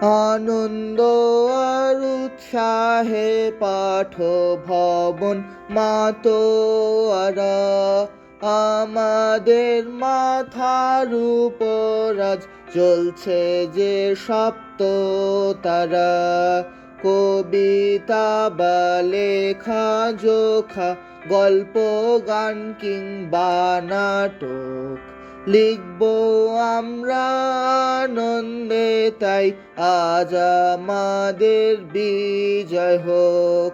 আনন্দ আর উৎসাহে পাঠ ভবন মাতোয়ারা। আমাদের মাথার উপর আজ চলছে যে সপ্ত তারা কবিতা বা লেখা, জোখা, গল্প, গান কিংবা নাটক। লিখব আমরা আনন্দে, তাই আজ আমাদের বিজয় হোক।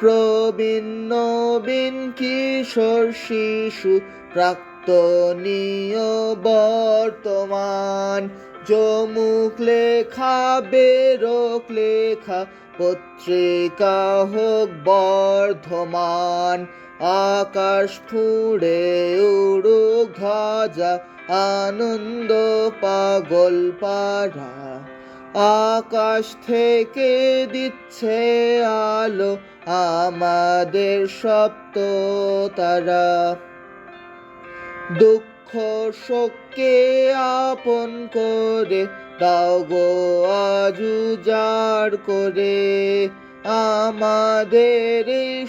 প্রবীণ নবীন কিশোর শিশু প্রাক্তনীয় বর্তমান। যমুক লেখা, বেরোক লেখা, পত্রিকা হোক বর্ধমান। আকাশ ফুড়ে উড়ু ধ্বজা আনন্দ পাগল পাড়া। আকাশ থেকে দিচ্ছে আলো, আমাদের সপ্ত তারা। দুঃখ শোককে আপন করে দাও গো আজু জার করে। আমাদের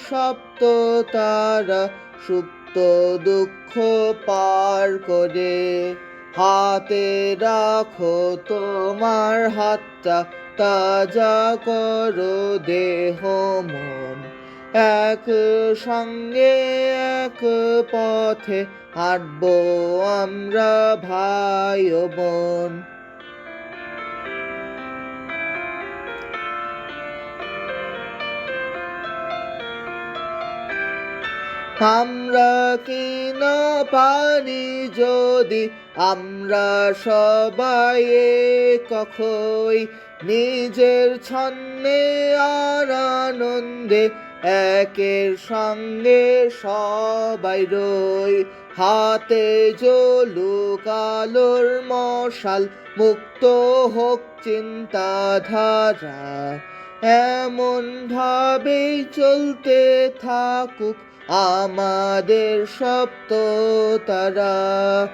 সপ্ত তারা সুপ্ত দুঃখ পার করে। হাতে রাখো তোমার হাতটা, তাজা করো দেহ মন। এক সঙ্গে এক পথে হাঁটবো আমরা ভাই বোন। আমরা কি না পারি যদি আমরা সবাই কখই নিজের ছন্দে আর আনন্দে একের সঙ্গে সবাই রই, হাতে জ্বলুক আলোর মশাল, মুক্ত হোক চিন্তাধারা। এমন ভাবেই চলতে থাকুক আমাদের সপ্ত তারা।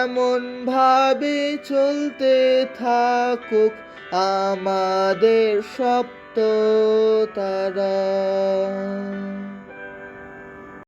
এমন ভাবে চলতে থাকুক আমাদের সপ্ত তারা।